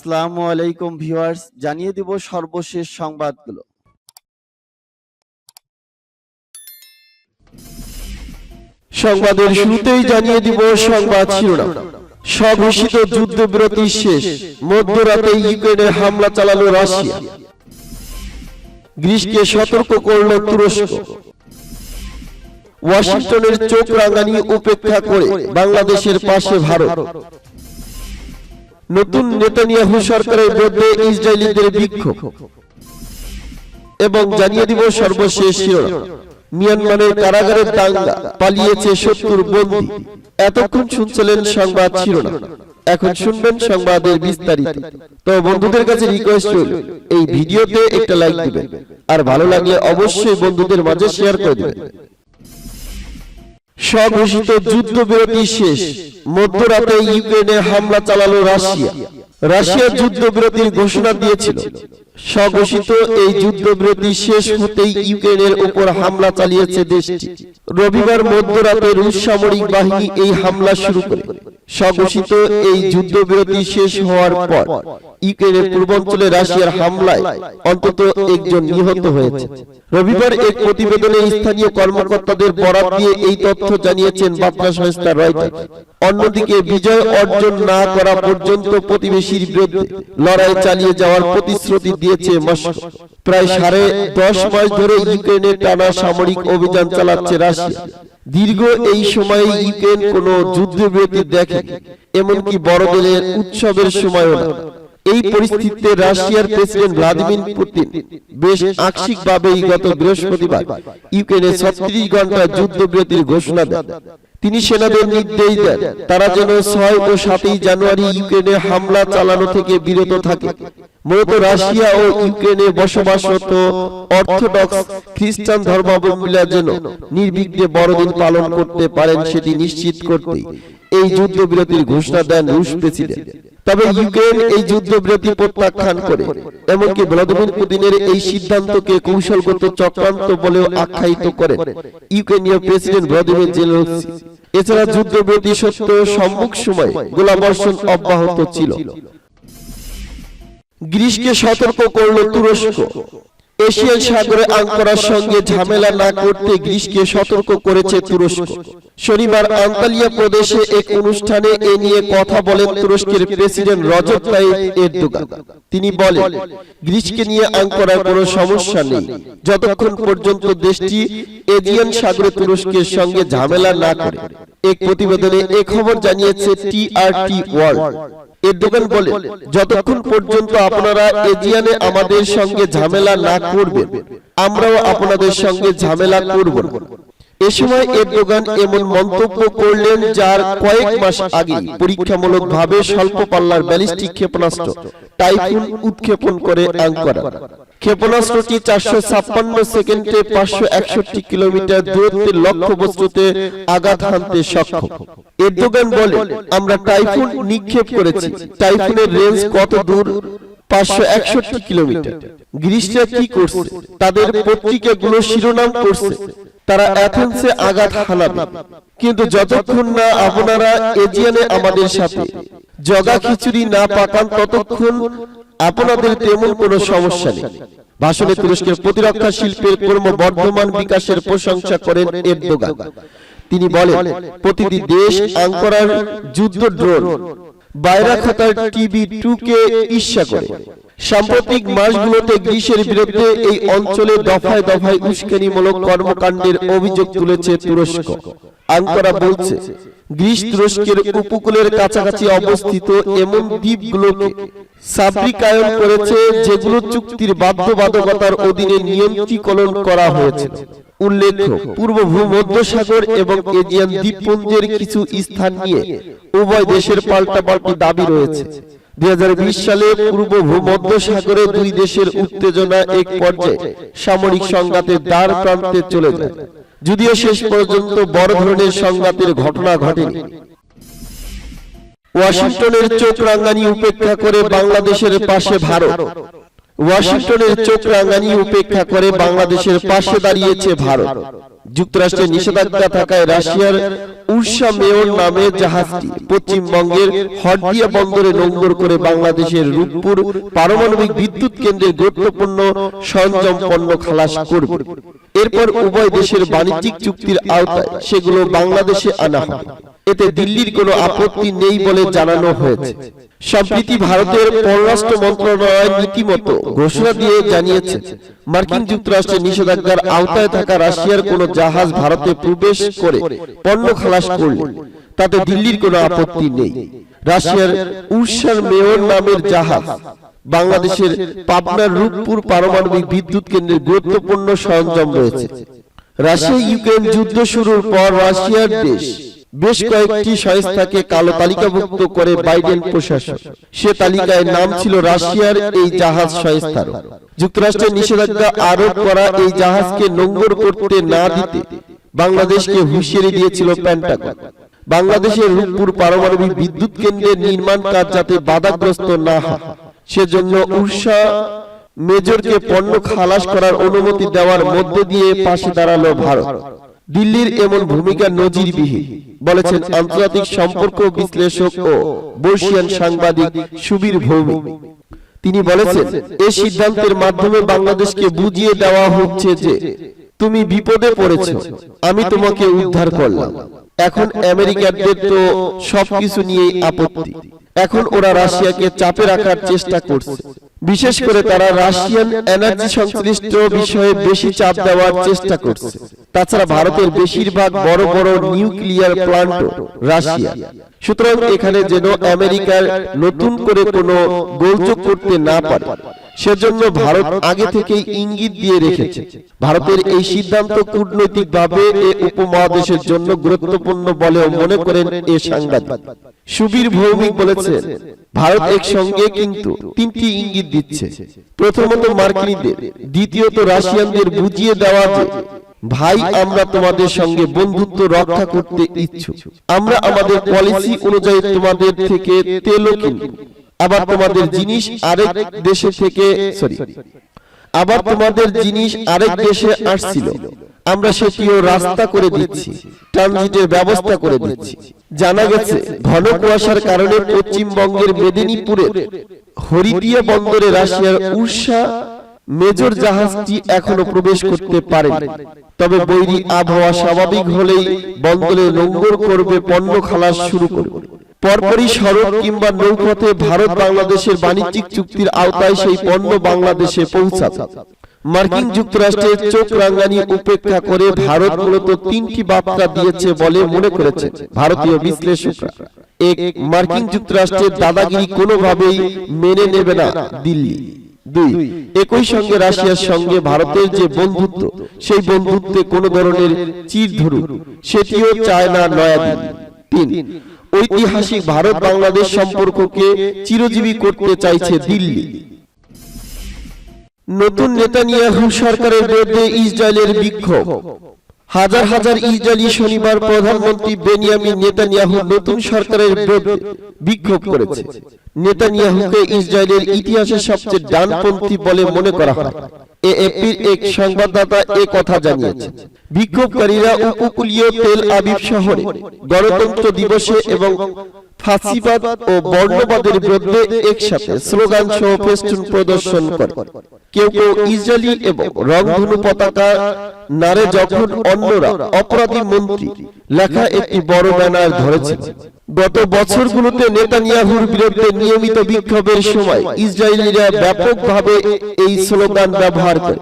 আসসালামু আলাইকুম ভিউয়ার্স, জানিয়ে দিব সর্বশেষ সংবাদগুলো। সংবাদের শুরুতেই জানিয়ে দিব সংবাদ শিরোনাম। স্বঘোষিত যুদ্ধবিরতি শেষ, মধ্যরাতে ইউক্রেনে হামলা চালালো রাশিয়া। গ্রিসকে সতর্ক করল তুরস্ক। ওয়াশিংটনের চোখ রাঙানি উপেক্ষা করে বাংলাদেশের পাশে ভারত। নতুন নেতানিয়াহু সরকারের বিরুদ্ধে ইসরায়েলিদের বিক্ষোভ। এবং জানিয়ে দিব সর্বশেষ শিরোনাম। মিয়ানমারের কারাগারের দাঙ্গা পালিয়েছে সত্তর বন্দী। এতক্ষণ শুনছিলেন সংবাদ শিরোনাম। এখন শুনবেন সংবাদের বিস্তারিত। তো বন্ধুদের কাছে রিকোয়েস্ট রইল এই ভিডিওতে একটা লাইক দিবেন। আর ভালো লাগলে অবশ্যই বন্ধুদের মাঝে শেয়ার করে দিবেন। স্বঘোষিত যুদ্ধবিরতি শেষ। মধ্যরাতে ইউক্রেনে হামলা চালালো রাশিয়া। রাশিয়া যুদ্ধবিরতির ঘোষণা দিয়েছিল। স্বঘোষিত এই যুদ্ধবিরতি শেষ হতেই ইউক্রেনের উপর হামলা চালিয়েছে দেশটি। রবিবার মধ্যরাতে রুশ সামরিক বাহিনী এই হামলা শুরু করে। স্বঘোষিত এই যুদ্ধবিরতি শেষ হওয়ার পর ইউক্রেনের পূর্বাঞ্চলে রাশিয়ার হামলায় অন্তত একজন নিহত হয়েছে। রবিবার এক প্রতিবেদনে স্থানীয় কর্মকর্তাদের বরাত দিয়ে এই তথ্য জানিয়েছেন বার্তা সংস্থা রয়টার্স। অন্যদিকে বিজয় অর্জন না করা পর্যন্ত প্রতিবেশীর বিরুদ্ধে লড়াই চালিয়ে যাওয়ার প্রতিশ্রুতি দিয়েছে মস্কো। প্রায় সাড়ে দশ মাস ধরে ইউক্রেনে টানা সামরিক অভিযান চালাচ্ছে রাশিয়া। দীর্ঘ এই সময়ে ইউক্রেন কোনো যুদ্ধবিরতি দেখে এমনকি বড়দিনের উৎসবের সময়ও না। এই পরিস্থিতিতে রাশিয়ার প্রেসিডেন্ট ভ্লাদিমির পুতিন বেশ আংশিকভাবেই গত বৃহস্পতিবার ইউক্রেনে ছত্রিশ ঘণ্টা যুদ্ধবিরতির ঘোষণা দেন। তিনি সেনাদের নির্দেশ দেন। তারা যেন ছয় ও সাতই জানুয়ারি ইউক্রেনে হামলা চালানো থেকে বিরত থাকে। মূলত রাশিয়া ও ইউক্রেনে বসবাসরত অর্থোডক্স খ্রিস্টান ধর্মাবলম্বীরা যেন নির্বিঘ্নে বড়দিন পালন করতে পারেন সেটি নিশ্চিত করতে এই যুদ্ধবিরতির ঘোষণা দেন রুশ প্রেসিডেন্ট। তবে ইউক্রেন এই যুদ্ধবিরতি প্রত্যাখ্যান করে, এমনকি ভ্লাদিমির পুতিনের এই সিদ্ধান্তকে কৌশলগত চক্রান্ত বলেও আখ্যায়িত করেন। ইউক্রেনীয় প্রেসিডেন্ট ভ্লাদিমির জেলেনস্কি। এছাড়া যুদ্ধবিরতি সত্ত্বেও সম্মুখ সময় গোলাবর্ষণ অব্যাহত ছিল। গ্রিসকে সতর্ক করল তুরস্ক। এশিয়ান সাগরে আঙ্করার সঙ্গে ঝামেলা না করতে গ্রিসকে সতর্ক করেছে তুরস্ক। শনিবার আন্তালিয়া প্রদেশে এক অনুষ্ঠানে এ নিয়ে কথা বলেন তুরস্কের প্রেসিডেন্ট রজব তাইপ এরদোগান। তিনি বলেন গ্রিসকে নিয়ে আঙ্করার কোনো সমস্যা নেই। যতক্ষণ পর্যন্ত দেশটি এজিয়ান সাগরে তুরস্কের সঙ্গে ঝামেলা না করে। এক প্রতিবেদনে এ খবর জানিয়েছে টিআরটি ওয়ার্ল্ড। এরদোগান বলে, যতক্ষণ পর্যন্ত আপনারা এজিয়ানে আমাদের সঙ্গে ঝামেলা না করবেন, আমরাও আপনাদের সঙ্গে ঝামেলা করব এ সময় এরদোগান এমন মন্তব্য করলেন যার কয়েক মাস আগে স্বল্প পাল্লার ব্যালিস্টিক ক্ষেপণাস্ত্র, টাইফুন উৎক্ষেপণ করে ক্ষেপণাস্ত্রটি চারশো ছাপ্পান্ন সেকেন্ডে পাঁচশো একষট্টি কিলোমিটার আঘাত হানতে সক্ষম। এরদোগান বলে, আমরা টাইফুন নিক্ষেপ করেছি। টাইফুনের রেঞ্জ কত দূর? পাঁচশো একষট্টি কিলোমিটার। গ্রিসরা কি করছে? তাদের পত্রিকাগুলো শিরোনাম করছে। তারা অ্যাথেন্সে আঘাত হানাবে। কিন্তু যতক্ষণ না আপনারা এজিয়ানে আমাদের সাথে জগা খিচুড়ি না পাকান ততক্ষণ আপনাদের তেমন কোনো সমস্যা নেই। ভাষণে তুরস্কের প্রতিরক্ষা শিল্পের ক্রমবর্ধমান বিকাশের প্রশংসা করেন এরদোগান। তিনি বলেন প্রতিটি দেশ আঙ্করার যুদ্ধ ড্রোন। বাইরাখাতার টিভি টু কে ঈর্ষা করে। সাম্প্রতিক মাসগুলোতে গ্রীসের বিরুদ্ধে এই অঞ্চলে দফায় দফায় উস্কানিমূলক কর্মকাণ্ডের অভিযোগ তুলেছে তুরস্ক। আঙ্করা বলছে গ্রিস তুরস্কের উপকূলের কাছাকাছি অবস্থিত এমন দ্বীপগুলোকে সাবরিকায়ন করেছে যেগুলো চুক্তির বাধ্যবাধকতার অধীনে নিয়ন্ত্রীকরণ করা হয়েছে। উল্লেখ্য পূর্ব ভূমধ্যসাগর এবং এজিয়ান দ্বীপপুঞ্জের কিছু স্থান নিয়ে উভয় দেশের পাল্টাপাল্টি দাবি রয়েছে। দুই সালে পূর্ব ভূমধ্যসাগরে দুই দেশের উত্তেজনা এক পর্যায়ে সামরিক সংঘাতের দ্বার প্রান্তে চলে যায়। যদিও শেষ পর্যন্ত বড় ধরনের সংঘাতের ঘটনা ঘটেনি। ওয়াশিংটনের চোখ রাঙ্গানি উপেক্ষা করে বাংলাদেশের পাশে ভারত। ওয়াশিংটনের চোখ রাঙ্গানি উপেক্ষা করে বাংলাদেশের পাশে দাঁড়িয়েছে ভারত। যুক্তরাষ্ট্রের নিষেধাজ্ঞা থাকায় রাশিয়ার উর্সা মেয়র নামে জাহাজটি পশ্চিমবঙ্গের হরদিয়া বন্দরে নোঙ্গর করে বাংলাদেশের রূপপুর পারমাণবিক বিদ্যুৎ কেন্দ্রের গুরুত্বপূর্ণ সরঞ্জাম পণ্য খালাস করবে। এরপর উভয় দেশের বাণিজ্যিক চুক্তির আওতায় সেগুলো বাংলাদেশে আনা হবে। এতে দিল্লির কোনো আপত্তি নেই বলে জানানো হয়েছে। সম্প্রতি ভারতের পররাষ্ট্র মন্ত্রণালয় নীতিমতো ঘোষণা দিয়ে জানিয়েছে, মার্কিন যুক্তরাষ্ট্রের নিষেধাজ্ঞার আওতায় থাকা রাশিয়ার কোনো জাহাজ ভারতে প্রবেশ করে পণ্য খালাস করলে। তাতে দিল্লির কোনো আপত্তি নেই। রাশিয়ার উর্সার মেয়র নামের জাহাজ, বাংলাদেশের পাবনার রূপপুর পারমাণবিক বিদ্যুৎ কেন্দ্রের গুরুত্বপূর্ণ সরঞ্জাম রয়েছে। রাশিয়া ইউক্রেন যুদ্ধ শুরুর পর রাশিয়ার দেশ বেশ কয়েকটি সংস্থাকে কালো তালিকাভুক্ত করে বাইডেন প্রশাসন। সে তালিকায় নাম ছিল রাশিয়ার এই জাহাজ সংস্থার যুক্তরাষ্ট্রের নিষেধাজ্ঞা আরোপ করা এই জাহাজকে নোঙ্গর করতে না দিতে বাংলাদেশকে হুঁশিয়ারি দিয়েছিল প্যান্টাগন বাংলাদেশের রূপপুর পারমাণবিক বিদ্যুৎ কেন্দ্রের নির্মাণ কাজ যাতে বাধাগ্রস্ত না হয়। সেজন্য উর্সা মেজরকে পণ্য খালাস করার অনুমতি দেওয়ার মধ্য দিয়ে পাশে দাঁড়াল ভারত। দিল্লির এমন ভূমিকা নজিরবিহীন। বলেছেন আন্তর্জাতিক সম্পর্ক বিশ্লেষক ও বর্ষিয়ান সাংবাদিক সুবীর ভৌমিক। তিনি বলেছেন এই সিদ্ধান্তের মাধ্যমে বাংলাদেশকে বুঝিয়ে দেওয়া হচ্ছে যে, তুমি বিপদে পড়েছ, আমি তোমাকে উদ্ধার করলাম। এখন আমেরিকানদের তো সবকিছু নিয়েই আপত্তি। এখন ওরা রাশিয়াকে চাপে রাখার চেষ্টা করছে। বিশেষ করে তারা রাশিয়ান এনার্জি সংশ্লিষ্ট বিষয়ে বেশি চাপ দেওয়ার চেষ্টা করছে। তাছাড়া ভারতের বেশিরভাগ বড় বড় নিউক্লিয়ার প্লান্ট রাশিয়া। সুতরাং এখানে যেন আমেরিকার নতুন করে কোনো গোলযোগ করতে না পারে। সেজন্য ভারত আগে থেকেই ইঙ্গিত দিয়ে রেখেছে। ভারতের এই সিদ্ধান্ত কূটনৈতিকভাবে এ উপমহাদেশের জন্য গুরুত্বপূর্ণ বলেও মনে করেন এ সাংবাদিক। সুবীর ভৌমিক বলেছেন ভারত একসঙ্গে কিন্তু তিনটি ইঙ্গিত দিচ্ছে। প্রথমত মার্কিনীদের দ্বিতীয়ত রাশিয়ানদের বুঝিয়ে দেওয়া যে ভাই আমরা তোমাদের সঙ্গে বন্ধুত্ব রক্ষা করতে ইচ্ছুক। আমরা আমাদের পলিসি অনুযায়ী তোমাদের থেকে তেলও কিনব। আবার তোমাদের জিনিস আরেক দেশে থেকে সরি। আবার তোমাদের জিনিস আরেক দেশে আসছিল। আমরা সেটিও রাস্তা করে দিচ্ছি। ট্রানজিটের ব্যবস্থা করে দিচ্ছি। জানা গেছে ঘন কুয়াশার কারণে পশ্চিমবঙ্গের মেদিনীপুরের হরিদিয়া বন্দরে রাশিয়ার উর্সা মেজর জাহাজটি এখনও প্রবেশ করতে পারেনি। তবে বৈরী আবহাওয়া স্বাভাবিক হলেই বন্দরে নোঙ্গর করবে পণ্য খালাস শুরু করবে। পরপরই সড়ক কিংবা নৌপথে ভারত বাংলাদেশের বাণিজ্যিক চুক্তির আওতায় সেই পণ্য বাংলাদেশে পৌঁছাবে মার্কিন যুক্তরাষ্ট্রের চোখ রাঙ্গানি উপেক্ষা করে ভারত মূলত তিনটি বার্তা দিয়েছে বলে মনে করেছে ভারতীয় বিশ্লেষকরা। এক মার্কিন যুক্তরাষ্ট্রের দাদাগিরি কোনোভাবেই মেনে নেবে না দিল্লি। দুই। একই সঙ্গে রাশিয়ার সঙ্গে ভারতের যে বন্ধুত্ব সেই বন্ধুত্বে কোনো ধরনের চির ধরুন সেটিও চায় না নয়াদিল্লি তিন ঐতিহাসিক ভারত বাংলাদেশ সম্পর্ককে চিরজীবী করতে চাইছে দিল্লি। নতুন নেতানিয়াহু সরকারের বিরুদ্ধে ইসরায়েলের বিক্ষোভ। হাজার হাজার ইসরায়েলি শনিবার প্রধানমন্ত্রী বেনিয়ামিন নেতানিয়াহু নতুন সরকারের বিরুদ্ধে বিক্ষোভ করেছে। নেতানিয়াহুকে ইসরায়েলের ইতিহাসে সবচেয়ে ডানপন্থী বলে মনে করা হয়। এএপির এক সংবাদদাতা এ কথা জানিয়েছে। বিক্ষোভকারীরা উপকূলীয় তেল আবিব শহরে গণতন্ত্র দিবসে এবং ফাঁসিবাদ ও বর্ণবাদের বিরুদ্ধে একসাথে স্লোগান সহ ফেস্টুন প্রদর্শন করে। কেউ কেউ ইসরায়েলি এবং রংধনু পতাকা, নারে যখন অন্যরা অপরাধী মন্ত্রী লেখা একটি বড় ব্যানার ধরেছে। গত বছরগুলোতে নেতানিয়াহুর বিরুদ্ধে নিয়মিত বিক্ষোভের সময় ইসরায়েলিরা ব্যাপকভাবে এই স্লোগান ব্যবহার করে।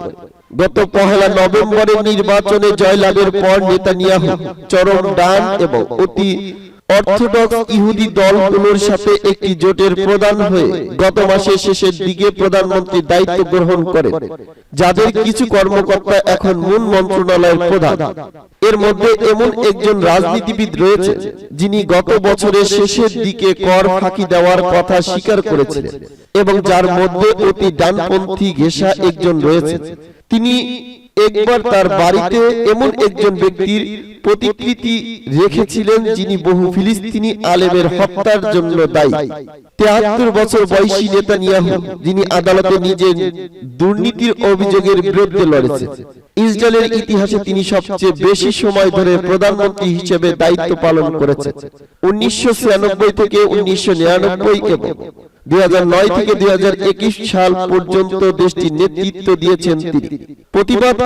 গত পহেলা নভেম্বরের নির্বাচনে জয়লাভের পর নেতানিয়াহু চরম ডান এবং অতি অর্থোডক্স ইহুদি দলগুলোর সাথে একটি জোটের প্রধান হয়ে গত মাসের শেষের দিকে প্রধানমন্ত্রীর দায়িত্ব গ্রহণ করেন, যাদের কিছু কর্মকর্তা এখন মূল মন্ত্রণালয়ের প্রধান। এর মধ্যে এমন একজন রাজনীতিবিদ রয়েছে যিনি গত বছরের শেষের দিকে কর ফাঁকি দেওয়ার কথা স্বীকার করেছিলেন এবং যার মধ্যে অতি ডানপন্থী ঘেষা একজন রয়েছে তিনি একবার তার বাড়িতে এমন একজন ব্যক্তির প্রতিকৃতি রেখেছিলেন যিনি বহু ফিলিস্তিনি আলেমের হত্যার জন্য দায়ী। তেহাত্তর বছর বয়সী নেতানিয়াহু, যিনি আদালতে নিজের দুর্নীতির অভিযোগের বিরুদ্ধে লড়েছে ইসরায়েলের ইতিহাসে তিনি সবচেয়ে বেশি সময় ধরে প্রধানমন্ত্রী হিসেবে দায়িত্ব পালন করেছেন। উনিশশো থেকে উনিশশো নিরানব্বই এবং দুই হাজার নয় থেকে দুই হাজার একুশ সাল পর্যন্ত দেশটির নেতৃত্ব দিয়েছেন তিনি।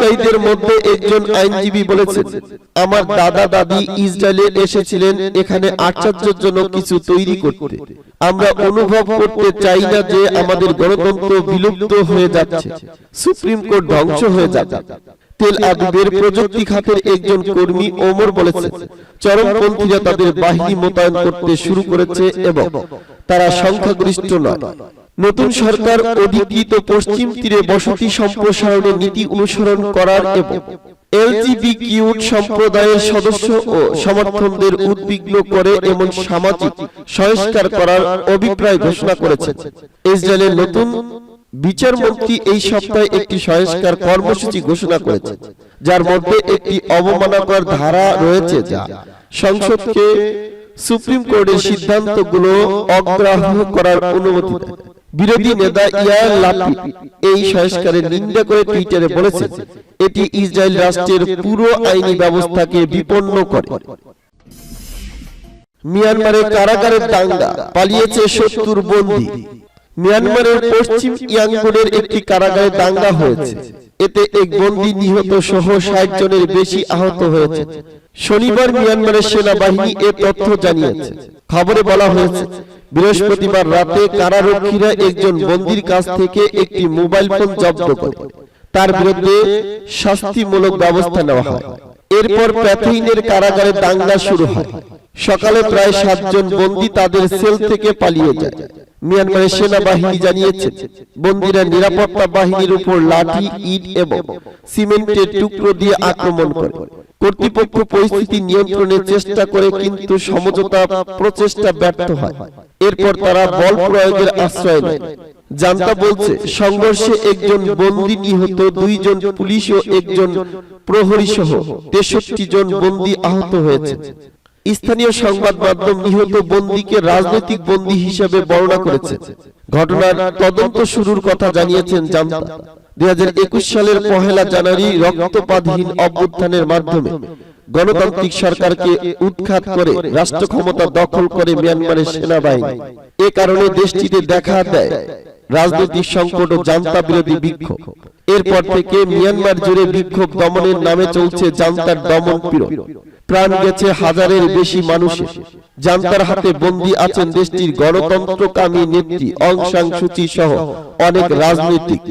প্রতিবাদকারীদের মধ্যে একজন আইনজীবী বলেছেন, আমার দাদা দাদি ইসরায়েলে এসেছিলেন, এখানে আশ্চর্যজনক জন্য কিছু তৈরি করতে। আমরা অনুভব করতে চাই না যে আমাদের গণতন্ত্র বিলুপ্ত হয়ে যাচ্ছে, সুপ্রিম কোর্ট ধ্বংস হয়ে যাবে। তেল আবিবের প্রযুক্তি খাতের একজন কর্মী ওমর বলেছে চরমপন্থীরা তাদের বাহিনী মোতায়েন করতে শুরু করেছে এবং তারা সংখ্যাগরিষ্ঠ নয়। নতুন সরকার অধিকৃত পশ্চিম তীরে বসতি সম্প্রসারণের নীতি অনুসরণ করার এবং সম্প্রদায়ের সদস্য ও উদ্বিগ্ন করে এমন সামাজিক সংস্কার করার অভিপ্রায় ঘোষণা করেছে ইসরায়েলের নতুন বিচারমন্ত্রী এই সপ্তাহে একটি সংস্কার কর্মসূচি ঘোষণা করেছে যার মধ্যে একটি অবমাননাকর ধারা রয়েছে যা সংসদকে সুপ্রিম কোর্টের সিদ্ধান্তগুলো অগ্রাহ্য করার অনুমতি দেয়। বিরোধী নেতা ইয়ার লাপিড এই সংস্কারের নিন্দা করে টুইটারে বলেছেন এটি ইসরায়েল রাষ্ট্রের পুরো আইনি ব্যবস্থাকে বিপন্ন করে। মিয়ানমারের কারাগারের দাঙ্গা পালিয়েছে সত্তর বন্দী। মিয়ানমারের পশ্চিম ইয়াঙ্গুনের একটি কারাগারে দাঙ্গা হয়েছে। এতে এক বন্দী নিহত সহ ষাট জনের বেশি আহত হয়েছে। শনিবার মিয়ানমারের সেনাবাহিনী এ তথ্য জানিয়েছে। খবরে বলা হয়েছে, বৃহস্পতিবার রাতে কারারক্ষীরা একজন বন্দির কাছ থেকে একটি মোবাইল ফোন জব্দ করে। তার বিরুদ্ধে শাস্তিমূলক ব্যবস্থা নেওয়া হয়। এরপর প্যাথিনের কারাগারে দাঙ্গা শুরু হয়। সকালে প্রায় সাতজন বন্দী তাদের সেল থেকে পালিয়ে যায়। মিয়ানমারের সেনাবাহিনী জানিয়েছে বন্দীরা নিরাপত্তা বাহিনীর উপর লাঠি ইট এবং সিমেন্টের টুকরো দিয়ে আক্রমণ করে। কর্তৃপক্ষ পরিস্থিতি নিয়ন্ত্রণের চেষ্টা করে কিন্তু সমঝোতা প্রচেষ্টা ব্যর্থ হয়। এরপর তারা বল প্রয়োগের আশ্রয় নেয়। জানতা বলছে সংঘর্ষে একজন বন্দী নিহত দুইজন পুলিশ ও একজন প্রহরী সহ। তেষট্টি জন বন্দী আহত হয়েছে। স্থানীয় সংবাদ মাধ্যম নিহত বন্দীকে রাজনৈতিক বন্দী হিসেবে বর্ণনা করেছে। ঘটনার তদন্ত শুরুর কথা জানিয়েছেন জান্তা দুই সালের পহেলা জানুয়ারি রক্তপাতহীন অভ্যুত্থানের মাধ্যমে গণতান্ত্রিক সরকারকে উৎখাত করে রাষ্ট্র ক্ষমতা দখল করে মিয়ানমারের সেনাবাহিনী। এ কারণে দেশটিতে দেখা দেয় রাজনৈতিক সংকট ও জান্তা বিরোধী বিক্ষোভ। এরপর থেকে মিয়ানমার জুড়ে বিক্ষোভ দমনের নামে চলছে জান্তার দমন পীড়ন প্রাণ গেছে হাজারের বেশি মানুষের। জান্তার হাতে বন্দী আছেন দেশটির গণতন্ত্রকামী নেত্রী, অং সাং সুচি সহ অনেক রাজনৈতিক।